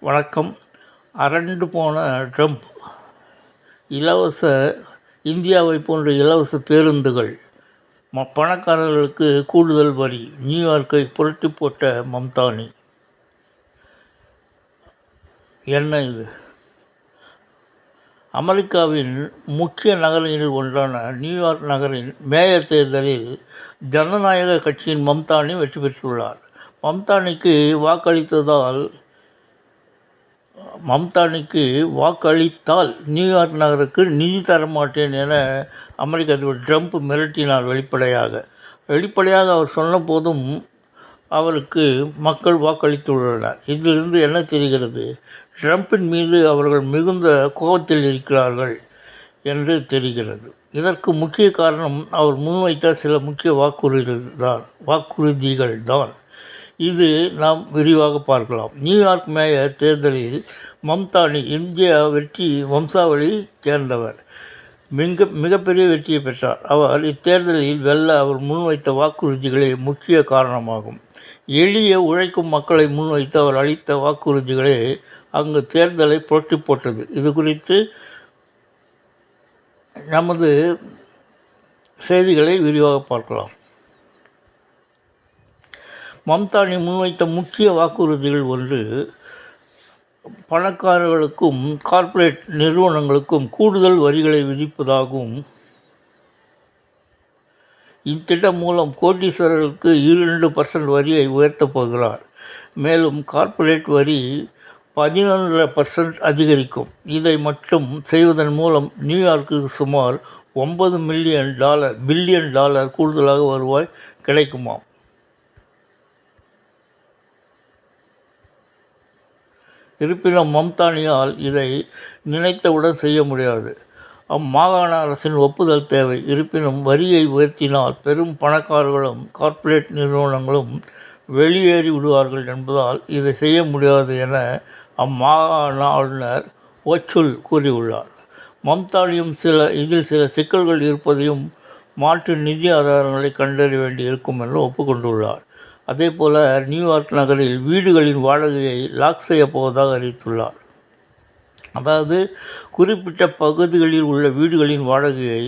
வணக்கம். அரண்டு போன ட்ரம்ப். இலவச இந்தியாவை போன்ற இலவச பேருந்துகள். ம பணக்காரர்களுக்கு கூடுதல் வரி. நியூயார்க்கை புரட்டி போட்ட மம்தானி. என்ன இது? அமெரிக்காவின் முக்கிய நகரங்களில் ஒன்றான நியூயார்க் நகரின் மேயர் தேர்தலில் ஜனநாயக கட்சியின் மம்தானி வெற்றி பெற்றுள்ளார். மம்தானிக்கு வாக்களித்ததால் மம்தானிக்கு வாக்களித்தால் நியூயார்க் நகருக்கு நிதி தர மாட்டேன் என அமெரிக்க அதிபர் ட்ரம்ப் மிரட்டினார் வெளிப்படையாக. வெளிப்படையாக அவர் சொன்ன போதும் அவருக்கு மக்கள் வாக்களித்துள்ளனர். இதிலிருந்து என்ன தெரிகிறது? ட்ரம்பின் மீது அவர்கள் மிகுந்த கோபத்தில் இருக்கிறார்கள் என்று தெரிகிறது. இதற்கு முக்கிய காரணம் அவர் முன்வைத்த சில முக்கிய வாக்குறுதிகள் தான் வாக்குறுதிகள் தான். இது நாம் விரிவாக பார்க்கலாம். நியூயார்க் மேயர் தேர்தலில் மம்தானி இந்தியா வெற்றி வம்சாவளி சேர்ந்தவர். மிக மிகப்பெரிய வெற்றியை பெற்றார். அவர் இத்தேர்தலில் வெல்ல அவர் முன்வைத்த வாக்குறுதிகளே முக்கிய காரணமாகும். எளிய உழைக்கும் மக்களை முன்வைத்து அவர் அளித்த வாக்குறுதிகளே அங்கு தேர்தலை புரட்டி போட்டது. இது குறித்து நமது செய்திகளை விரிவாக பார்க்கலாம். மம்தானி முன்வைத்த முக்கிய வாக்குறுதிகள் ஒன்று பணக்காரர்களுக்கும் கார்ப்பரேட் நிறுவனங்களுக்கும் கூடுதல் வரிகளை விதிப்பதாகவும் இத்திட்டம் மூலம் கோட்டீஸ்வரர்களுக்கு இரண்டு பர்சன்ட் வரியை உயர்த்தப் போகிறார். மேலும் கார்ப்பரேட் வரி பதினொன்றரை பர்சன்ட் அதிகரிக்கும். இதை மட்டும் செய்வதன் மூலம் நியூயார்க்குக்கு சுமார் ஒன்பது மில்லியன் டாலர் பில்லியன் டாலர் கூடுதலாக வருவாய் கிடைக்குமாம். இருப்பினும் மம்தானியால் இதை நினைத்தவுடன் செய்ய முடியாது. அம்மாகாண அரசின் ஒப்புதல் தேவை. இருப்பினும் வரியை உயர்த்தினால் பெரும் பணக்காரர்களும் கார்ப்பரேட் நிறுவனங்களும் வெளியேறி விடுவார்கள் என்பதால் இதை செய்ய முடியாது என அம்மாகாண ஆளுநர் ஒச்சுல் கூறியுள்ளார். மம்தானியும் சில இதில் சில சிக்கல்கள் இருப்பதையும் மாற்று நிதி ஆதாரங்களை கண்டறிய வேண்டி இருக்கும் என்று ஒப்புக்கொண்டுள்ளார். அதே போல் நியூயார்க் நகரில் வீடுகளின் வாடகையை லாக் செய்யப் போவதாக அறிவித்துள்ளார். அதாவது குறிப்பிட்ட பகுதிகளில் உள்ள வீடுகளின் வாடகையை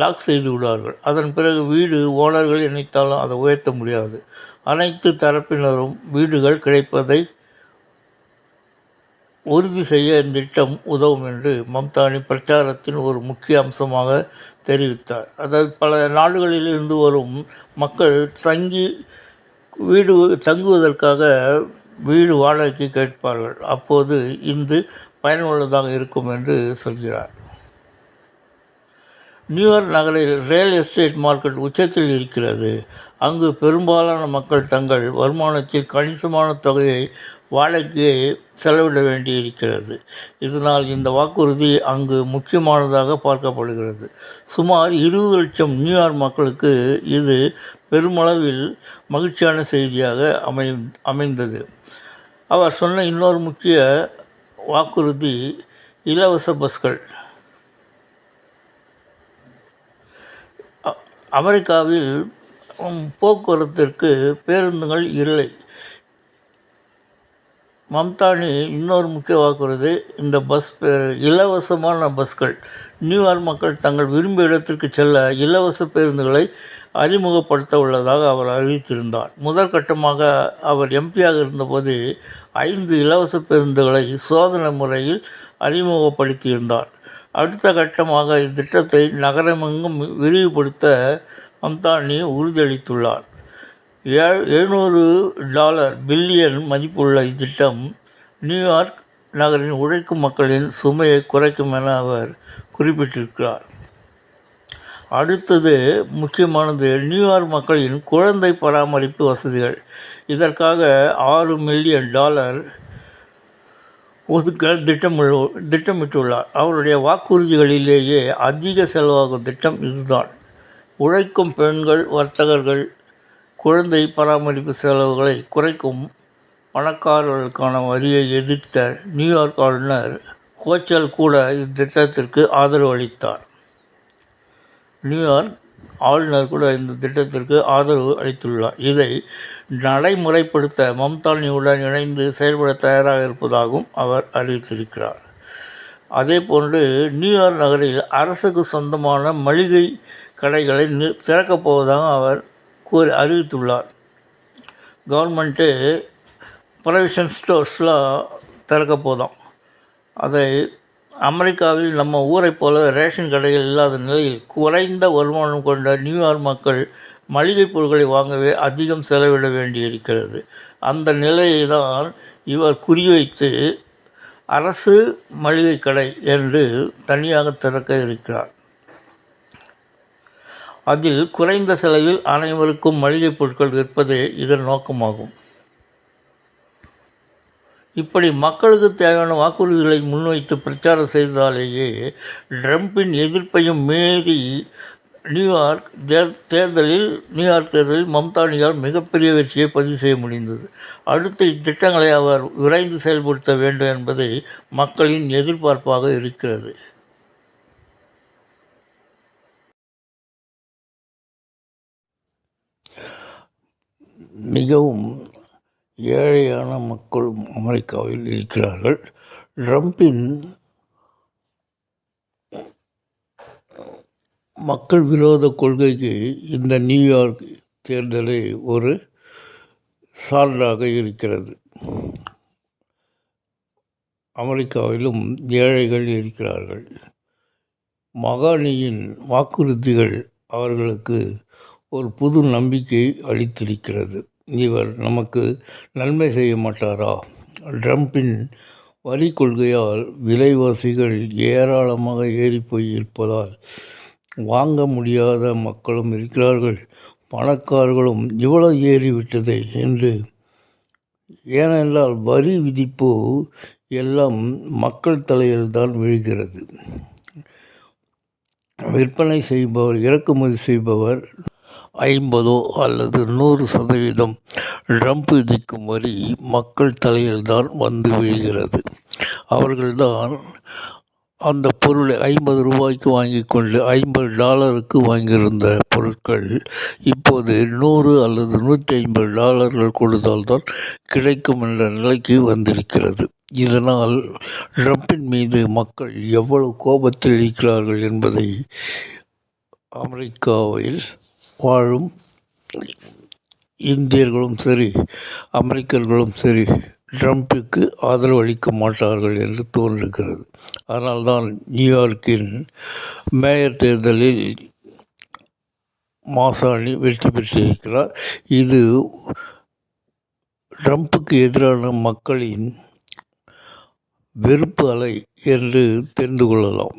லாக் செய்து விடுவார்கள். அதன் பிறகு வீடு ஓனர்கள் நினைத்தாலும் அதை உயர்த்த முடியாது. அனைத்து தரப்பினரும் வீடுகள் கிடைப்பதை உறுதி செய்ய இந்த திட்டம் உதவும் என்று மம்தானி பிரச்சாரத்தின் ஒரு முக்கிய அம்சமாக தெரிவித்தார். அதாவது பல நாடுகளிலிருந்து வரும் மக்கள் தங்கி வீடு தங்குவதற்காக வீடு வாடகைக்கு கேட்பார்கள். அப்போது இந்து பயனுள்ளதாக இருக்கும் என்று சொல்கிறார். நியூயார்க் நகரில் ரியல் எஸ்டேட் மார்க்கெட் உச்சத்தில் இருக்கிறது. அங்கு பெரும்பாலான மக்கள் தங்கள் வருமானத்தில் கணிசமான தொகையை வாடகைக்கு செலவிட வேண்டியிருக்கிறது. இதனால் இந்த வாக்குறுதி அங்கு முக்கியமானதாக பார்க்கப்படுகிறது. சுமார் இருபது லட்சம் நியூயார்க் மக்களுக்கு இது பெருமளவில் மகிழ்ச்சியான செய்தியாக அமை அமைந்தது. அவர் சொன்ன இன்னொரு முக்கிய வாக்குறுதி இலவச பஸ்கள். அமெரிக்காவில் போக்குவரத்திற்கு பேருந்துகள் இல்லை. மம்தானி இன்னொரு முக்கிய வாக்குறுதி இந்த பஸ் இலவசமான பஸ்கள். நியூயார்க் மக்கள் தங்கள் விரும்பிய இடத்திற்கு செல்ல இலவச பேருந்துகளை அறிமுகப்படுத்த உள்ளதாக அவர் அறிவித்திருந்தார். முதற்கட்டமாக அவர் எம்பியாக இருந்தபோது ஐந்து இலவச பேருந்துகளை சோதனை முறையில் அறிமுகப்படுத்தியிருந்தார். அடுத்த கட்டமாக இத்திட்டத்தை நகரமெங்கும் விரிவுபடுத்த மம்தானி உறுதியளித்துள்ளார். ஏ எழுநூறு டாலர் பில்லியன் மதிப்புள்ள இத்திட்டம் நியூயார்க் நகரின் உழைக்கும் மக்களின் சுமையை குறைக்கும் என அவர் குறிப்பிட்டிருக்கிறார். அடுத்தது முக்கியமானது நியூயார்க் மக்களின் குழந்தை பராமரிப்பு வசதிகள். இதற்காக ஆறு மில்லியன் டாலர் ஒதுக்க திட்டமிழு திட்டமிட்டுள்ளார். அவருடைய வாக்குறுதிகளிலேயே அதிக செலவாகும் திட்டம் இதுதான். உழைக்கும் பெண்கள் வர்த்தகர்கள் குழந்தை பராமரிப்பு செலவுகளை குறைக்கும் பணக்காரர்களுக்கான வரியை எதிர்த்த நியூயார்க் ஆளுநர் கோச்சல் கூட இத்திட்டத்திற்கு ஆதரவு அளித்தார். நியூயார்க் ஆளுநர் கூட இந்த திட்டத்திற்கு ஆதரவு அளித்துள்ளார். இதை நடைமுறைப்படுத்த மம்தானியுடன் இணைந்து செயல்பட தயாராக இருப்பதாகவும் அவர் அறிவித்திருக்கிறார். அதே போன்று நியூயார்க் நகரில் அரசுக்கு சொந்தமான மளிகை கடைகளை நி திறக்கப் போவதாக அவர் கூறி அறிவித்துள்ளார். கவர்மெண்ட்டு ப்ரொவிஷன் ஸ்டோர்ஸ்லாம் திறக்க போதும். அதை அமெரிக்காவில் நம்ம ஊரைப் போல ரேஷன் கடைகள் இல்லாத நிலையில் குறைந்த வருமானம் கொண்ட நியூயார்க் மக்கள் மளிகைப் பொருட்களை வாங்கவே அதிகம் செலவிட வேண்டியிருக்கிறது. அந்த நிலையை தான் இவர் குறிவைத்து அரசு மளிகை கடை என்று தனியாக திறக்க இருக்கிறார். அதில் குறைந்த செலவில் அனைவருக்கும் மளிகைப் பொருட்கள் விற்பதே இதன் நோக்கமாகும். இப்படி மக்களுக்கு தேவையான வாக்குறுதிகளை முன்வைத்து பிரச்சாரம் செய்ததாலேயே ட்ரம்பின் எதிர்ப்பையும் மீறி நியூயார்க் தேர் தேர்தலில் நியூயார்க் தேர்தலில் மம்தானியால் மிகப்பெரிய வெற்றியை பதிவு செய்ய முடிந்தது. அடுத்த இத்திட்டங்களை அவர் விரைந்து செயல்படுத்த வேண்டும் என்பதை மக்களின் எதிர்பார்ப்பாக இருக்கிறது. மிகவும் ஏழையான மக்களும் அமெரிக்காவில் இருக்கிறார்கள். ட்ரம்பின் மக்கள் விரோத கொள்கைக்கு இந்த நியூயார்க் தேர்தலே ஒரு சான்றாக இருக்கிறது. அமெரிக்காவிலும் ஏழைகள் இருக்கிறார்கள். மகாணியின் வாக்குறுதிகள் அவர்களுக்கு ஒரு புது நம்பிக்கை அளித்திருக்கிறது. இவர் நமக்கு நன்மை செய்ய மாட்டாரா? ட்ரம்பின் வரி கொள்கையால் விலைவாசிகள் ஏராளமாக ஏறிப்போய் இருப்பதால் வாங்க முடியாத மக்களும் இருக்கிறார்கள். பணக்காரர்களும் இவ்வளவு ஏறிவிட்டதே என்று. ஏனென்றால் வரி விதிப்பு எல்லாம் மக்கள் தலையில் தான் விழுகிறது. விற்பனை செய்பவர் இறக்குமதி செய்பவர் ஐம்பதோ அல்லது நூறு சதவீதம் ட்ரம்ப் விதிக்கும் வரி மக்கள் தலையில்தான் வந்து விழுகிறது. அவர்கள்தான் அந்த பொருளை ஐம்பது ரூபாய்க்கு வாங்கி கொண்டு ஐம்பது டாலருக்கு வாங்கியிருந்த பொருட்கள் இப்போது நூறு அல்லது நூற்றி ஐம்பது டாலர்கள் கொடுத்தால்தான் கிடைக்கும் என்ற நிலைக்கு வந்திருக்கிறது. இதனால் ட்ரம்பின் மீது மக்கள் எவ்வளவு கோபத்தில் இருக்கிறார்கள் என்பதை அமெரிக்காவில் வாழும் இந்தியர்களும் சரி அமெரிக்கர்களும் சரி ட்ரம்ப்புக்கு ஆதரவு அளிக்க மாட்டார்கள் என்று தோன்றுகிறது. அதனால்தான் நியூயார்க்கின் மேயர் தேர்தலில் மாசாணி வெற்றி பெற்றிருக்கிறார். இது ட்ரம்ப்புக்கு எதிரான மக்களின் வெறுப்பு அலை என்று தெரிந்து கொள்ளலாம்.